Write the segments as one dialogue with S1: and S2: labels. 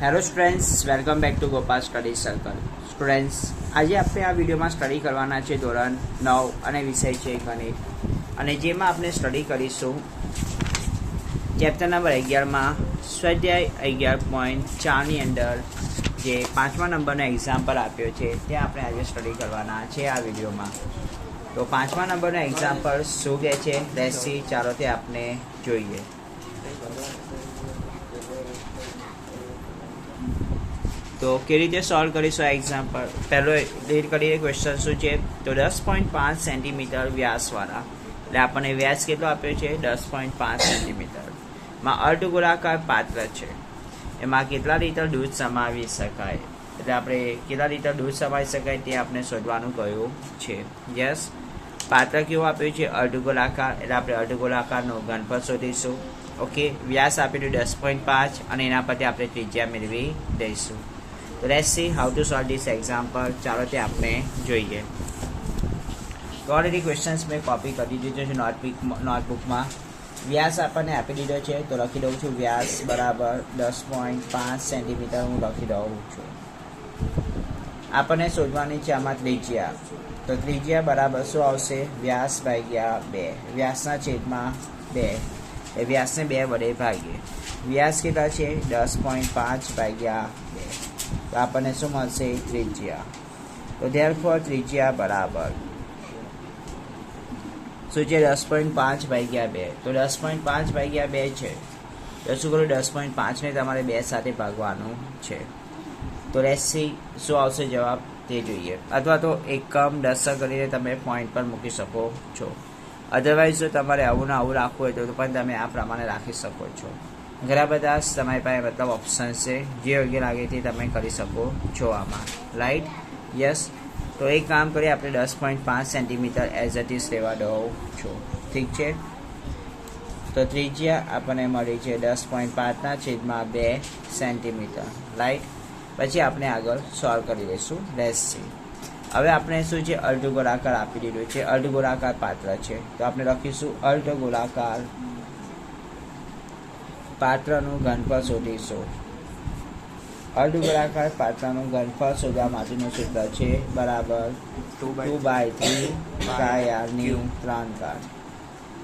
S1: Hello students welcome back to Gopal study circle students આજે આપણે આ વિડીયોમાં સ્ટડી કરવાના છે ધોરણ નવ અને વિષય છે ગણિત. અને જેમાં આપણે સ્ટડી કરીશું ચેપ્ટર નંબર અગિયારમાં, સ્વાધ્યાય અગિયાર પોઈન્ટ ચારની અંદર, જે પાંચમા નંબરનો એક્ઝામ્પલ આપ્યો છે તે આપણે આજે સ્ટડી કરવાના છે આ વિડીયોમાં. તો પાંચમા નંબરનો એક્ઝામ્પલ શું કહે છે? રેસી ચાલો તે આપણે જોઈએ. તો કેવી રીતે સોલ્વ કરીશું આ એક્ઝામ્પલ પહેલો રીડ કરીએ ક્વેશ્ચન શું છે? તો દસ પોઈન્ટ પાંચ સેન્ટીમીટર વ્યાસવાળા. એટલે આપણને વ્યાસ કેટલો આપ્યો છે? દસ પોઈન્ટ પાંચ સેન્ટીમીટરમાં અર્ધગોળાકાર પાત્ર છે. એમાં કેટલા લીટર દૂધ સમાવી શકાય? એટલે આપણે કેટલા લીટર દૂધ સમાવી શકાય તે આપણે શોધવાનું કહ્યું છે. યસ પાત્ર કેવું આપ્યું છે? અર્ધગોળાકાર. એટલે આપણે અર્ધગોળાકારનો ઘનફળ શોધીશું. ઓકે વ્યાસ આપેલું દસ પોઈન્ટ પાંચ અને એના પરથી આપણે ત્રિજ્યા મેળવી દઈશું. તો let's see how to solve this example ચાલો તે આપણે જોઈએ તો ઓલરેડી ક્વેશ્ચન્સ મેં કોપી કરી દીધો છે નોટબુક નોટબુકમાં વ્યાસ આપણને આપી દીધો છે તો લખી દઉં છું વ્યાસ બરાબર દસ પોઈન્ટ પાંચ સેન્ટીમીટર હું લખી દઉં છું આપણને શોધવાની છે આમાં ત્રિજ્યા તો ત્રિજ્યા બરાબર શું આવશે વ્યાસ ભાગ્યા બે વ્યાસના છેદમાં બે એ વ્યાસને બે વડે ભાગીએ વ્યાસ કેટલા છે દસ પોઈન્ટ પાંચ ભાગ્યા તો આપણને શું મળશે? ત્રિજ્યા. તો ધેર ફોર ત્રિજ્યા બરાબર. શું છે? દસ પોઈન્ટ પાંચ ભાગ્યા બે. તો દસ પોઈન્ટ પાંચ ભાગ્યા બે છે. તો શું કરું? દસ પોઈન્ટ પાંચને તમારે બે સાથે ભાગવાનું છે. તો રેસી શું આવશે? જવાબ તે જોઈએ. અથવા તો એકમ દસ કરીને તમે પોઈન્ટ પર મૂકી શકો છો. અધરવાઇઝ જો તમારે આવું ને આવું રાખવું હોય તો પણ તમે આ પ્રમાણે રાખી શકો છો. ઘણા બધા તમારી પાસે મતલબ ઓપ્શન્સ છે. જે યોગ્ય લાગે તે તમે કરી શકો છો આમાં. રાઈટ યસ તો એક કામ કરીએ, આપણે દસ પોઈન્ટ પાંચ સેન્ટીમીટર એઝ ઇટ ઇઝ લેવા દઉં છો. ઠીક છે? તો ત્રિજ્યા આપણને મળી છે દસ પોઈન્ટ પાંચના છેદમાં બે સેન્ટીમીટર રાઈટ પછી આપણે આગળ સોલ્વ કરી લેસ છે હવે આપણે શું છે? અર્ધ ગોળાકાર આપી દીધું છે. અર્ધ ગોળાકાર પાત્ર છે. તો આપણે લખીશું અર્ધગોળાકાર પાત્રનું ઘનફળ શોધીશું. અર્ધગોળાકાર પાત્રનું ઘનફળ શોધવા માટેનું સૂત્ર છે બરાબર two by three pi r new ત્રણ કાર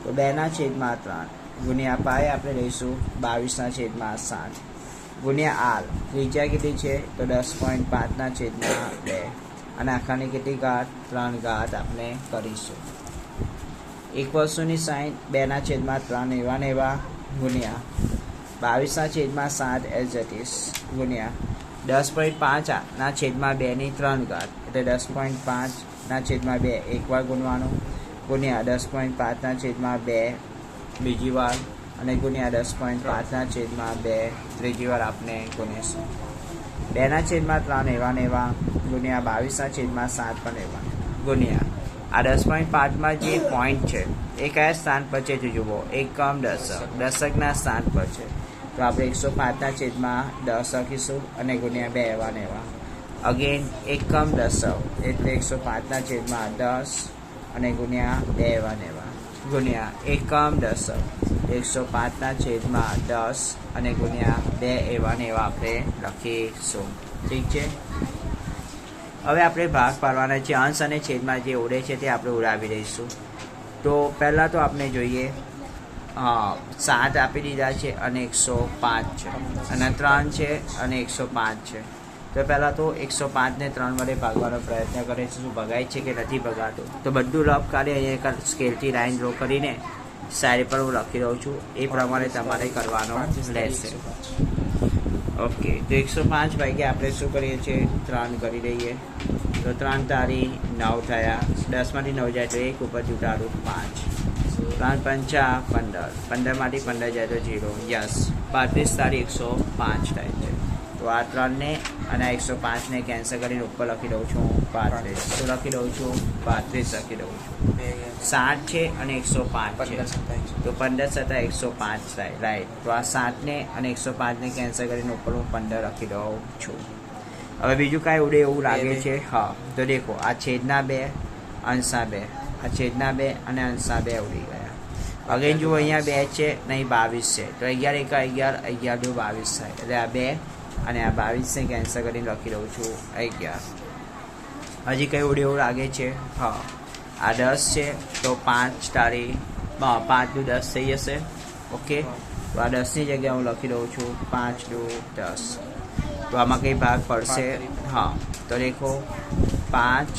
S1: તો બેના છેદમાં ત્રણ. ગુણ્યા પાય આપણે લઈશું બાવીસના છેદમાં સાત ગુણ્યા આર ત્રિજ્યા કેટલી છે? તો દસ પોઈન્ટ પાંચના છેદમાં બે. અને આખાની કેટલી ઘાત? ત્રણ ઘાત આપણે કરીશું. એક વસ્તુની સાઈન બેના છેદમાં ત્રણ એવા ને એવા ગુણ્યા બાવીસના છેદમાં સાત ઇટ ઇઝ ગુણ્યા દસ પોઈન્ટ પાંચના છેદમાં બેની ત્રણ ઘાત. એટલે દસ પોઈન્ટ પાંચના છેદમાં બે એકવાર ગુણવાનું. ગુણ્યા દસ પોઈન્ટ પાંચના છેદમાં બે, બીજી વાર. અને ગુણ્યા દસ પોઈન્ટ પાંચના છેદમાં બે, ત્રીજી વાર આપણે ગુણીશું બેના છેદમાં ત્રણ એવા ને એવા, ગુણ્યા બાવીસના છેદમાં સાત પણ એવા. ગુણ્યા, આ દસ પોઈન્ટ પાંચમાં જે પોઈન્ટ છે, એ કયા સ્થાન પર છે તે જુઓ. એકમ દશક. દશકના સ્થાન પર છે. તો આપણે એકસો પાંચના છેદમાં દસ લખીશું અને ગુણ્યા બે એવા એવા. અગેન એકમ દશક એટલે એકસો પાંચના છેદમાં દસ અને ગુણ્યા બે એવા એવા. ગુણ્યા એકમ દશક એકસો પાંચના છેદમાં દસ અને ગુણ્યા બે એવા એવા આપણે લખીશું. ઠીક છે? હવે આપણે ભાગ પાડવાના છે અંશ અને છેદમાં જે ઉડે છે તે આપણે ઉડાવી દઈશું. તો પહેલાં તો આપણે જોઈએ સાત આપી દીધા છે અને એકસો પાંચ છે. અને ત્રણ છે અને એકસો પાંચ છે. તો પહેલાં તો એકસો પાંચને ત્રણ વડે ભાગવાનો પ્રયત્ન કરે છે. શું ભગાય છે કે નથી ભગાતું? તો બધું રફ કાઢી અહીંયા એક સ્કેલથી લાઈન ડ્રો કરીને સાઈડ પર હું લખી દઉં છું. એ પ્રમાણે તમારે કરવાનો રહેશે. ઓકે, તો એકસો પાંચ વાગ્યા આપણે શું કરીએ છીએ? ત્રણ કરી દઈએ. તો ત્રણ તારી નવ થયા. દસમાંથી નવ જાય તો એક ઉપરથી ઉતારું પાંચ. ત્રણ પંચા પંદર. પંદરમાંથી પંદર જાય તો જીરો યસ પાંત્રીસ તારીખ એકસો પાંચ થાય છે. તો આ ત્રણને અને આ એકસો પાંચને કેન્સલ કરીને ઉપર લખી દઉં છું પાંત્રીસ તો લખી દઉં છું પાંત્રીસ લખી દઉં છું. સાત છે અને એકસો પાંચ છે. તો પંદર સત્તા એકસો પાંચ થાય. રાઈટ તો આ સાતને અને એકસો પાંચને કેન્સલ કરીને ઉપર હું પંદર લખી દઉં છું. હવે બીજું કાંઈ ઉડે એવું લાગે છે? હા. તો દેખો આ છેદના બે અંશા બે. આ છેદના બે અને અંશના બે ઉડી ગયા. અગેન જુઓ અહીંયા બે છે નહીં બાવીસ છે. તો અગિયાર એક અગિયાર અગિયાર દો બાવીસ થાય. એટલે આ બે અને આ બાવીસને કેન્સલ કરીને લખી દઉં છું અગિયાર. હજી કઈ ઉડી એવું લાગે છે? હા. આ દસ છે તો પાંચ તારી પાંચનું દસ થઈ જશે. ઓકે? તો આ દસની જગ્યાએ હું લખી દઉં છું પાંચ દુ દસ. તો આમાં કંઈ ભાગ પડશે? હા. તો દેખો પાંચ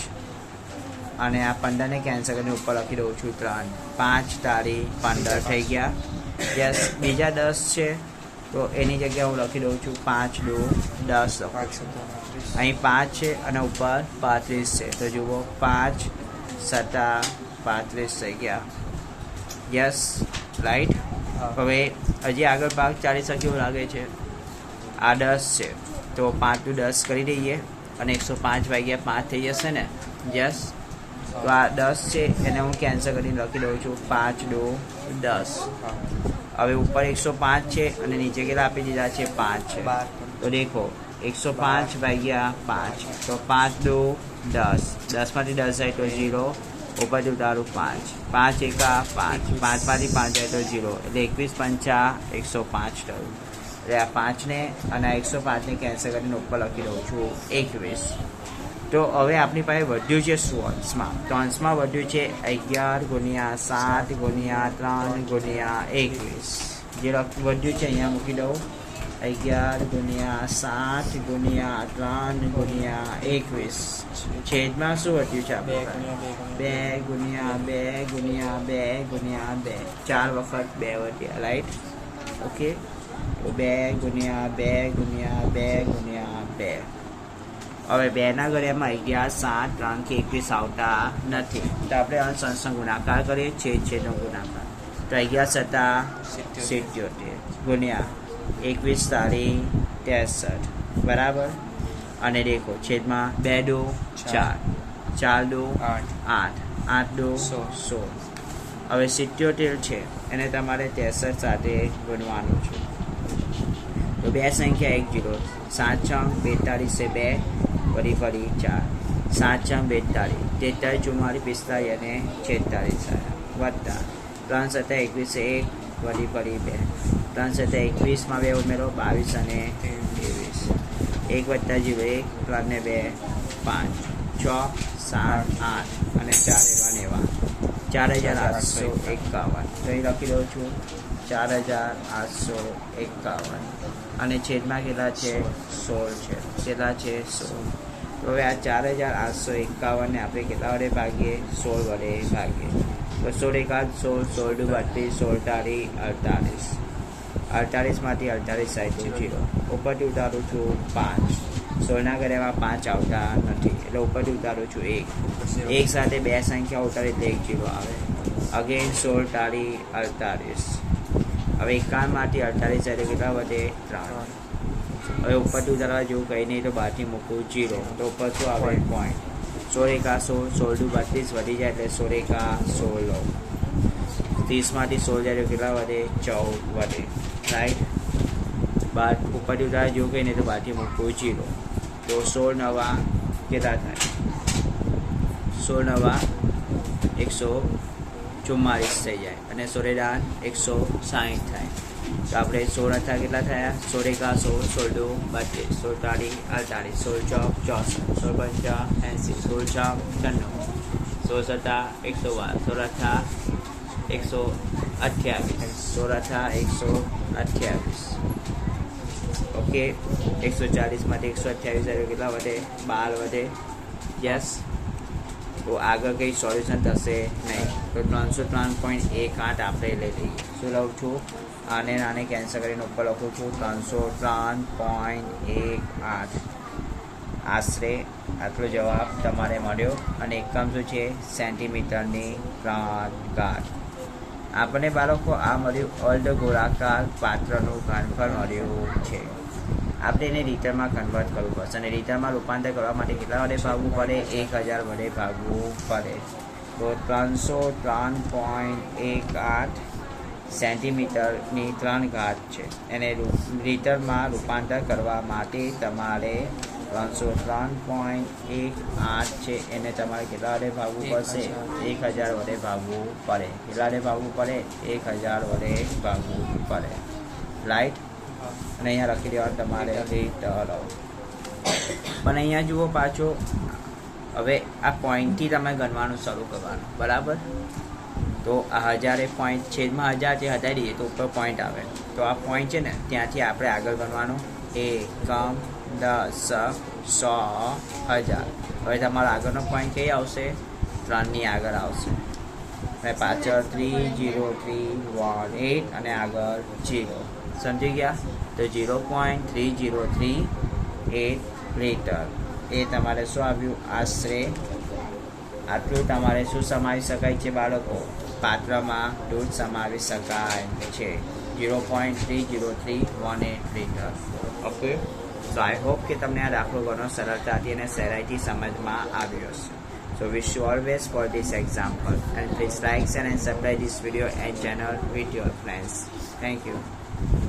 S1: અને આ પંદરને કેન્સલ કરીને ઉપર લખી દઉં છું ત્રણ. પાંચ તારી પંદર થઈ ગયા. યસ બીજા દસ છે તો એની જગ્યાએ હું લખી દઉં છું પાંચ દો દસ. અહીં પાંચ છે અને ઉપર પાંત્રીસ છે. તો જુઓ પાંચ સત્તા પાંત્રીસ થઈ ગયા. યસ રાઈટ હવે હજી આગળ ભાગ ચાલી શકે એવું લાગે છે. આ દસ છે. તો પાંચનું દસ કરી દઈએ અને એકસો પાંચ વાગ્યા પાંચ થઈ જશે ને? યસ તો આ દસ છે એને હું કેન્સલ કરીને લખી દઉં છું. પાંચ દો દસ. હવે ઉપર એકસો પાંચ છે અને નીચે કેટલા આપી દીધા છે? પાંચ છે. તો દેખો એકસો પાંચ ભાગ્યા પાંચ. તો પાંચ દો દસ. દસમાંથી દસ જાય તો ઝીરો. ઉપરથી ઉતારું પાંચ. પાંચ એકા પાંચ. પાંચમાંથી પાંચ જાય તો ઝીરો. એટલે એકવીસ પંચા એકસો પાંચ થયું. એટલે આ પાંચને અને આ એકસો પાંચને કેન્સલ કરીને ઉપર લખી દઉં છું. એકવીસ. તો હવે આપણી પાસે વધ્યું છે શું અંશમાં. તો અંશમાં વધ્યું છે અગિયાર ગુણ્યા સાત ગુણ્યા ત્રણ ગુણ્યા એકવીસ. જે લખ- વધ્યું છે અહીંયા મૂકી દઉં. અગિયાર ગુણ્યા સાત ગુણ્યા ત્રણ ગુણ્યા એકવીસ. છેદમાં શું વધ્યું છે
S2: બે
S1: આપણે
S2: ગુણ્યા
S1: બે
S2: બે ગુણ્યા
S1: ગુણ્યા બે ગુણ્યા બે ગુણ્યા બે. ચાર વખત બે વધ્યા રાઈટ ઓકે તો બે ગુણ્યા બે ગુણ્યા બે ગુણ્યા બે. હવે બેના ઘડિયામાં અગિયાર સાત ત્રણ કે એકવીસ આવતા નથી. તો આપણે અંશનો ગુણાકાર કરીએ. છેદ છેદનો ગુણાકાર. તો અગિયાર સત્તા
S2: સિત્યોતેર.
S1: ગુણ્યા એકવીસ તારીખ ત્રેસઠ. બરાબર? અને દેખો છેદમાં બે દો ચાર. ચાર દો
S2: આઠ.
S1: આઠ. આઠ દો.
S2: સોળ.
S1: હવે સિત્યોતેર છે. એને તમારે ત્રેસઠ સાથે ગુણવાનું છે. તો બે સંખ્યા એક જીરો. સાત છ બેતાળીસે બે, ફરી ફરી ચાર. સાત છ બેતાળીસ. તેતાળીસ ચુમ્માળીસ, પિસ્તાળીસ અને છેતાળીસ વત્તા. ત્રણ સત્તા એકવીસ એક, ફરી ફરી બે. ત્રણ સત્તા એકવીસમાં બે ઉમેરો, બાવીસ અને ત્રેવીસ. એક વત્તા જીરો એક ત્રણ ને બે, પાંચ. છ, સાત, આઠ અને ચાર એવા નેવા ચાર હજાર આઠસો એકાવન. તો અહીં લખી દઉં છું. ચાર હજાર આઠસો એકાવન. અને છેદમાં કેટલા છે? સોળ છે. કેટલા છે? સોળ. તો હવે આ ચાર હજાર આઠસો એકાવનને આપણે કેટલા વડે ભાગીએ? સોળ વડે ભાગીએ. તો સોળ એકાદ સોળ સોળ દુ બત્રીસ સોળ તારી અડતાલીસ. અડતાલીસમાંથી અડતાલીસ સાઈડ જીરો ઉપરથી ઉતારું છું પાંચ. સોળના ઘરેમાં પાંચ આવતા નથી. એટલે ઉપરથી ઉતારું છું એક. એક સાથે બે સંખ્યા ઉતારી એટલે એક જીરો આવે. અગેન સોળ તારી અડતાલીસ. હવે એકાવનમાંથી અડતાલીસ એટલે કેટલા વધે? ત્રણ. હવે ઉપરથી ઉતારવા જેવું કંઈ નહીં તો બહારથી મૂકવું જીરો તો ઉપર શું આવે? પોઈન્ટ સોળ એકા સોળ સોળ ટુ બત્રીસ વધી જાય એટલે સોળ એકા સોળ. ત્રીસમાંથી સોળ જાય કેટલા વધે? ચૌદ વધે. રાઈટ બાર ઉપરથી ઉતારવા જેવું કંઈ નહીં તો બહારથી મૂકવું જીરો તો સોળ નવા કેટલા થાય? સોળ નવા એકસો ચુમ્માલીસ થઈ જાય અને સોરેદાન એકસો સાહીઠ થાય. તો આપણે સોળ હતા કેટલા થયા? સોળ એકા સોળ સોળ દો, બત્રીસ. સોળ તાળી સોળ ચોક, ચોસઠ. સોળ પંચા એંસી. સોળ ચોક, છન્નું. સોળ સત્તા, એકસો બાર. સોળ અથા, એકસો અઠ્યાવીસ. સોળ અથા, એકસો અઠ્યાવીસ. ઓકે, એકસો ચાલીસમાંથી એકસો અઠ્યાવીસ આવ્યો. કેટલા વધે? બાર વધે. યસ. તો આગળ કંઈ સોલ્યુશન થશે? નહીં. તો ત્રણસો ત્રણ પોઈન્ટ એક આઠ આપણે લઈ લઈએ. શું લઉં છું? આને આને કેન્સલ કરીને ઉપર લખું છું. ત્રણસો ત્રણ પોઈન્ટ એક આઠ. આશરે આટલો જવાબ તમારે મળ્યો. અને એકમ શું છે? સેન્ટીમીટરની ગાંઠ આપણને બાળકો આ મળ્યું અર્ધ ગોળાકાર પાત્રનું ઘનફળ મળ્યું છે. આપણે એને રીટરમાં કન્વર્ટ કરવું પડશે અને રીટરમાં રૂપાંતર કરવા માટે કેટલા વડે ભાગવું પડે? એક હજાર વડે ભાગવું પડે. તો ત્રણસો ત્રણ પોઈન્ટ એક આઠ સેન્ટીમીટરની ત્રણ ઘાત છે. એને લીટરમાં રૂપાંતર કરવા માટે તમારે ત્રણસો ત્રણ પોઈન્ટ એક આઠ છે. એને તમારે કેટલા વડે ભાગવું પડશે? એક હજાર વડે ભાગવું પડે. કેટલા વડે ભાગવું પડે? એક હજાર વડે ભાગવું પડે. રાઈટ અને અહીંયા લખી દેવાનું તમારે લીટર પણ અહીંયા જુઓ પાછો, હવે આ પોઈન્ટથી તમે ગણવાનું શરૂ કરવાનું, બરાબર? તો આ હજારે પોઈન્ટ છેદમાં હજાર જે હજાર દઈએ તો ઉપર પોઈન્ટ આવે. તો આ પોઈન્ટ છે ને, ત્યાંથી આપણે આગળ ગણવાનું. એકમ, દસ, સો, હજાર. હવે તમારો આગળનો પોઈન્ટ કઈ આવશે? ત્રણની આગળ આવશે. અને પાછળ three zero three one eight અને આગળ જીરો સમજી ગયા? તો zero point three zero three eight litre એ તમારે શું આવ્યું? આશરે આટલું તમારે શું સમાવી શકાય છે બાળકો? પાત્રમાં દૂધ સમાવી શકાય છે. Zero point three zero three one eight litre okay so I hope કે તમને આ દાખલો ઘણો સરળતાથી અને સહેલાઈથી સમજમાં આવ્યો છે So wish you best for this example. And please like, share and subscribe this video and channel with your friends. Thank you.